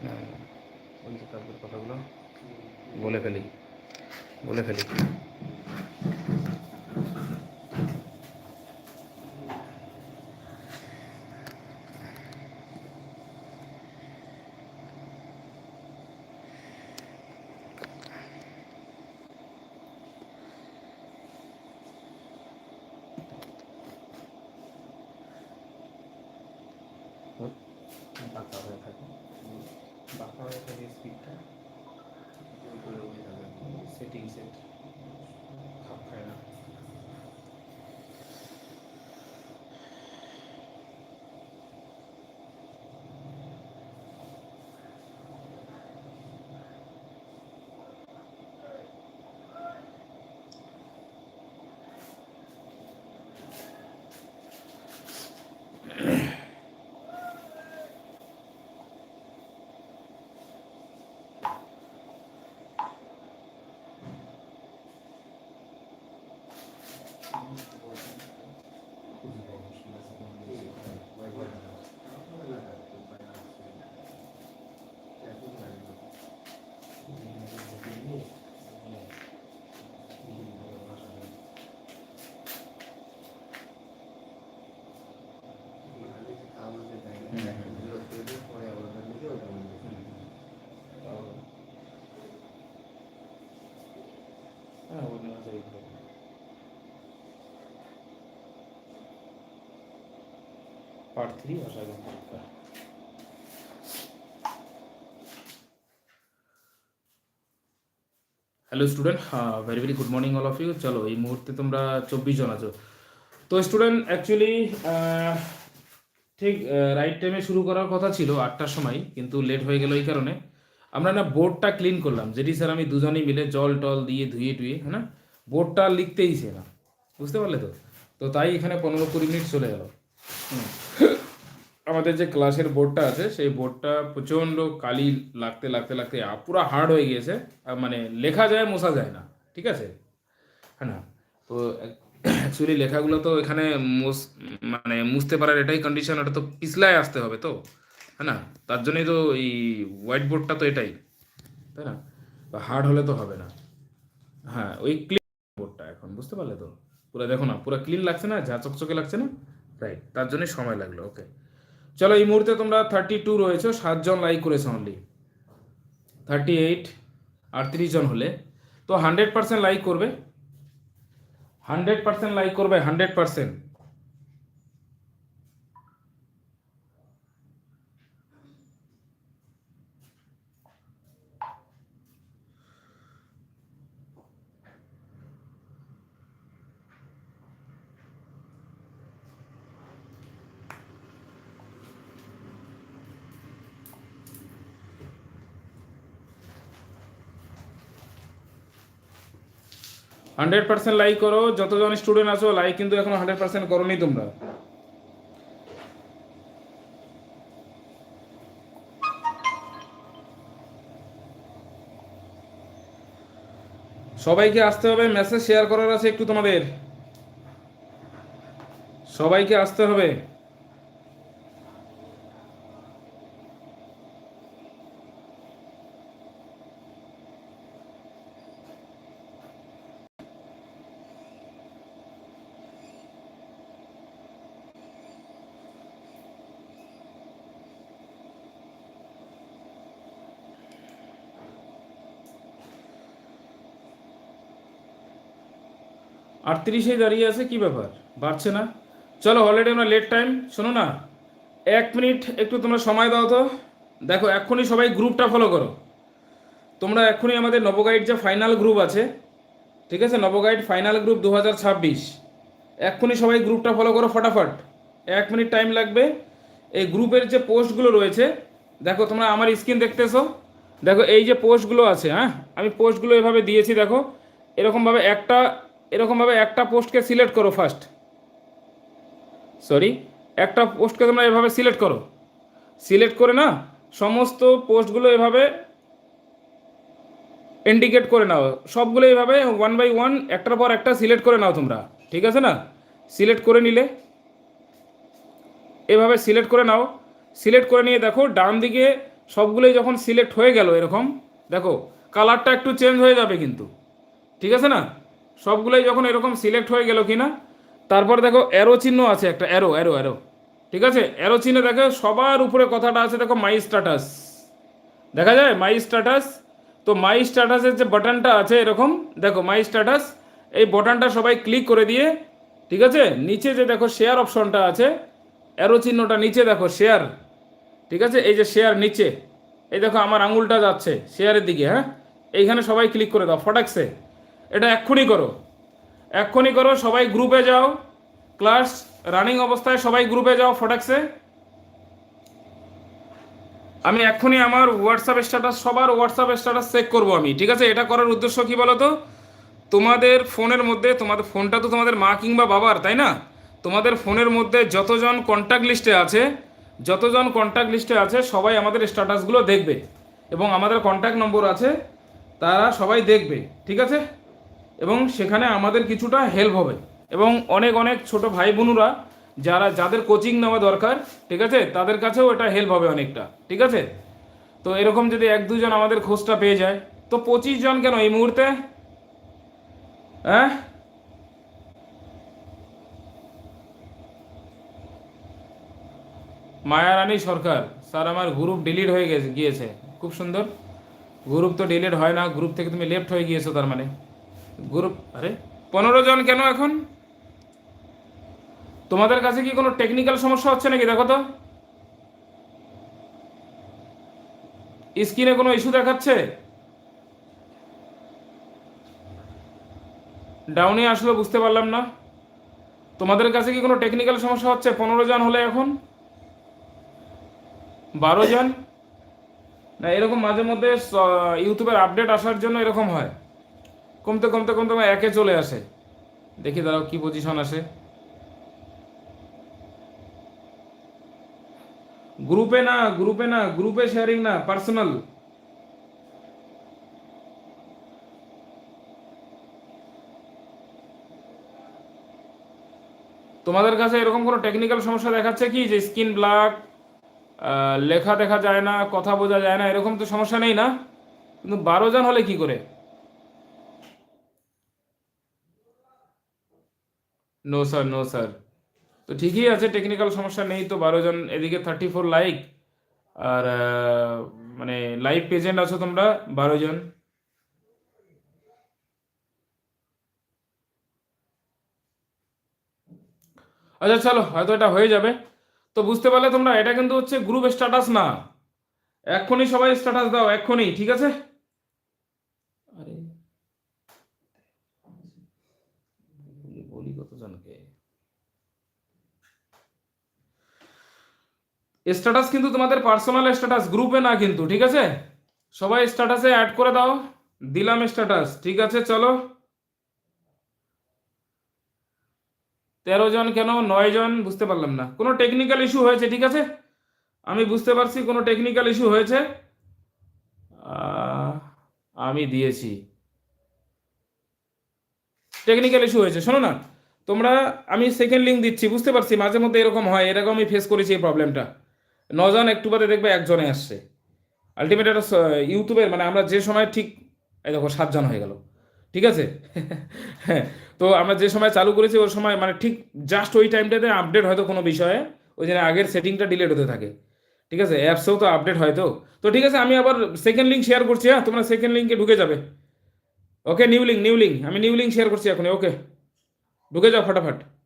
যে তারপর কথাগুলো। বলে ফেলি। বলে ফেলি। বাঁকা It is it. Part three আশা পরীক্ষা hello student very very good morning all of you চলো এই মুহূর্তে তোমরা চব্বিশ জন আছো তো স্টুডেন্ট অ্যাকচুয়ালি ঠিক রাইট টাইমে শুরু করার কথা ছিল আটটার সময় কিন্তু লেট হয়ে গেল এই কারণে আমরা না বোর্ডটা ক্লিন করলাম যেটি স্যার আমি দুজনেই মিলে জল টল দিয়ে ধুয়ে টুয়ে হ্যাঁ না বোর্ডটা লিখতেইছে না বুঝতে পারলে তো তো তাই এখানে পনেরো কুড়ি মিনিট চলে গেল হুম। আমাদের যে ক্লাসের বোর্ডটা আছে, সেই বোর্ডটা প্রচণ্ড কালি লাগতে লাগতে লাগতে পুরো হার্ড হয়ে গিয়েছে। মানে লেখা যায়, মোছা যায় না। ঠিক আছে? হ্যাঁ না? তো অ্যাকচুয়ালি লেখাগুলো তো এখানে মানে মুছতে পারার এটাই কন্ডিশন ওটা তো পিছলায় আসতে হবে তো। হ্যাঁ না? তার জন্যই তো এই হোয়াইট বোর্ডটা তো এটাই। তাই না? হার্ড হলে তো হবে না। হ্যাঁ ওই ক্লিন বোর্ডটা এখন, বুঝতে পারলে তো? পুরো দেখো না, পুরো ক্লিন লাগছে না? যা চকচকে লাগছে না? রাইট তার জন্যই সময় লাগল ওকে চলো, এই মুহূর্তে তোমরা থার্টি টু রয়েছো, সাতজন লাইক করেছ অনলি থার্টি এইট আটত্রিশ জন হলে। তো হান্ড্রেড পার্সেন্ট লাইক করবে। হান্ড্রেড পার্সেন্ট লাইক করবে hundred percent hundred percent like করো, যতজন স্টুডেন্ট আছো লাইক কিন্তু এখনও হান্ড্রেড পার্সেন্ট করোনি তোমরা। সবাইকে আসতে হবে মেসেজ শেয়ার করার আছে একটু তোমাদের। সবাইকে আসতে হবে। আটত্রিশে দাঁড়িয়ে আছে, কি ব্যাপার? বাড়ছে না? চলো অলরেডি আমরা লেট টাইম শোনো না? এক মিনিট একটু তোমরা সময় দাও তো। দেখো, এক্ষুনি সবাই গ্রুপটা ফলো করো। তোমরা এক্ষুনি আমাদের নবগাইড যে ফাইনাল গ্রুপ আছে, ঠিক আছে? নবগাইড ফাইনাল গ্রুপ দু হাজার ছাব্বিশ। এক্ষুনি সবাই গ্রুপটা ফলো করো ফটাফট। এক মিনিট টাইম লাগবে। এই গ্রুপের যে পোস্টগুলো রয়েছে, দেখো, তোমরা আমার স্ক্রিন দেখতেছো? দেখো, এই যে পোস্টগুলো আছে হ্যাঁ? আমি পোস্টগুলো এভাবে দিয়েছি, দেখো। এরকমভাবে একটা এরকমভাবে একটা পোস্টকে সিলেক্ট করো ফার্স্ট সরি একটা পোস্টকে তোমরা এভাবে সিলেক্ট করো। সিলেক্ট করে না, সমস্ত পোস্টগুলো এভাবে ইন্ডিকেট করে নাও। সবগুলো এইভাবে ওয়ান বাই ওয়ান একটার পর একটা সিলেক্ট করে নাও তোমরা। ঠিক আছে না? সিলেক্ট করে নিলে। এভাবে সিলেক্ট করে নাও। সিলেক্ট করে নিয়ে দেখো, ডান দিকে সবগুলোই যখন সিলেক্ট হয়ে গেল এরকম, দেখো কালারটা একটু চেঞ্জ হয়ে যাবে কিন্তু। ঠিক আছে না? সবগুলোই যখন এরকম সিলেক্ট হয়ে গেল কি না তারপর দেখো অ্যারো চিহ্ন আছে একটা অ্যারো অ্যারো অ্যারো ঠিক আছে? অ্যারো চিহ্ন দেখো সবার উপরে কথাটা আছে, দেখো মাই স্ট্যাটাস দেখা যায়? মাই স্ট্যাটাস তো মাই স্ট্যাটাসের যে বাটনটা আছে এরকম, দেখো মাই স্ট্যাটাস এই বাটনটা সবাই ক্লিক করে দিয়ে, ঠিক আছে? নিচে যে দেখো শেয়ার অপশনটা আছে অ্যারো চিহ্নটা নিচে দেখো শেয়ার ঠিক আছে? এই যে শেয়ার নিচে, এই দেখো আমার আঙুলটা যাচ্ছে শেয়ারের দিকে হ্যাঁ? এইখানে সবাই ক্লিক করে দাও ফটাক্সে এটা এক্ষুনি করো। এক্ষুনি করো, সবাই গ্রুপে যাও। ক্লাস রানিং অবস্থায় সবাই গ্রুপে যাও ফটাক্সে আমি এক্ষুনি আমার হোয়াটসঅ্যাপ স্ট্যাটাস সবার হোয়াটসঅ্যাপ স্ট্যাটাস চেক করব আমি, ঠিক আছে? এটা করার উদ্দেশ্য কি বলো তো তোমাদের ফোনের মধ্যে, তোমাদের ফোনটা তো তোমাদের মা কিংবা বাবার, তাই না? তোমাদের ফোনের মধ্যে যতজন কন্ট্যাক্ট লিস্টে আছে, যতজন কন্ট্যাক্ট লিস্টে আছে, সবাই আমাদের স্ট্যাটাসগুলো দেখবে। এবং আমাদের কন্ট্যাক্ট নম্বর আছে, তারা সবাই দেখবে, ঠিক আছে? এবং সেখানে আমাদের কিছুটা হেল্প হবে। এবং অনেক অনেক ছোট ভাই বোনুরা যারা, যাদের কোচিং নেওয়া দরকার, ঠিক আছে? তাদের কাছেও এটা হেল্প হবে অনেকটা, ঠিক আছে? তো এরকম যদি এক, দুজন আমাদের খোঁজটা পেয়ে যায়, তো পঁচিশ জন কেন এই মুহূর্তে? হ্যাঁ? মায়ারানী সরকার, স্যার আমার গ্রুপ ডিলিট হয়ে গেছে, গিয়েছে। খুব সুন্দর। গ্রুপ তো ডিলিট হয় না গ্রুপ থেকে তুমি লেফট হয়ে গিয়েছো তার মানে। গ্রুপ, আরে, পনেরো জন কেন এখন? তোমাদের কাছে কি কোনো টেকনিক্যাল সমস্যা হচ্ছে নাকি? দেখো তো। স্ক্রিনে কোনো ইস্যু দেখাচ্ছে? ডাউনে আসলে, বুঝতে পারলাম না। তোমাদের কাছে কি কোনো টেকনিক্যাল সমস্যা হচ্ছে? পনেরো জন হলে এখন? বারো জন? না, এরকম মাঝে মধ্যে ইউটিউবের আপডেট আসার জন্য এরকম হয়। কমতে কমতে কমতে একে চলে আসে। দেখি দাঁড়াও, কি পজিশন আসে। গ্রুপে না গ্রুপে না গ্রুপে শেয়ারিং না পার্সোনাল তোমাদের কাছে এরকম কোনো টেকনিক্যাল সমস্যা দেখাচ্ছে কি? যে স্কিন ব্ল্যাক লেখা দেখা যায় না, কথা বোঝা যায় না, এরকম তো সমস্যা নেই না? কিন্তু বারো জন হলে কি করে? নো স্যার নো স্যার তো ঠিকই আছে টেকনিক্যাল সমস্যা নেই তো, বারো জন এদিকে থার্টি ফোর লাইক আর মানে লাইভ পেজেন্ট আছো তোমরা, বারো জন। আচ্ছা চলো, হয়তো এটা হয়ে যাবে। তো বুঝতে পারলে তোমরা, এটা কিন্তু হচ্ছে গ্রুপ স্ট্যাটাস না। এক্ষুনি সবাই স্ট্যাটাস দাও, এক্ষুনি, ঠিক আছে আরে বলি কতজনকে স্ট্যাটাস কিন্তু তোমাদের পার্সোনাল স্ট্যাটাস গ্রুপে না কিন্তু, ঠিক আছে? সবাই স্ট্যাটাসে অ্যাড করে দাও, দিলাম স্ট্যাটাস ঠিক আছে, চলো। তেরো জন কেন? নয় জন, বুঝতে পারলাম না। কোনো টেকনিক্যাল ইস্যু হয়েছে, ঠিক আছে? আমি বুঝতে পারছি কোনো টেকনিক্যাল ইস্যু হয়েছে। আমি দিয়েছি। টেকনিক্যাল ইস্যু হয়েছে, শোনো না। তোমরা, আমি সেকেন্ড লিঙ্ক দিচ্ছি, বুঝতে পারছি, মাঝে মধ্যে এরকম হয় এরকম আমি ফেস করেছি এই প্রবলেমটা নজন একটু বাদে দেখবে একজনে আসছে। আলটিমেট স- ইউটিউবের মানে আমরা যে সময় ঠিক, এই দেখো সাতজন হয়ে গেল। ঠিক আছে? হ্যাঁ তো আমরা যে সময় চালু করেছি, ওই সময় মানে ঠিক জাস্ট ওই টাইমটাতে আপডেট হয়তো কোনো বিষয়ে, ওই জন্য আগের সেটিংটা ডিলেট হতে থাকে। ঠিক আছে? অ্যাপসেও তো আপডেট হয় তো। তো ঠিক আছে, আমি আবার সেকেন্ড লিঙ্ক শেয়ার করছি হ্যাঁ? তোমরা সেকেন্ড লিঙ্কে ঢুকে যাবে। Okay new link new link আমি নিউ লিঙ্ক শেয়ার করছি এখন ওকে ঢুকে যাও, ফটাফট।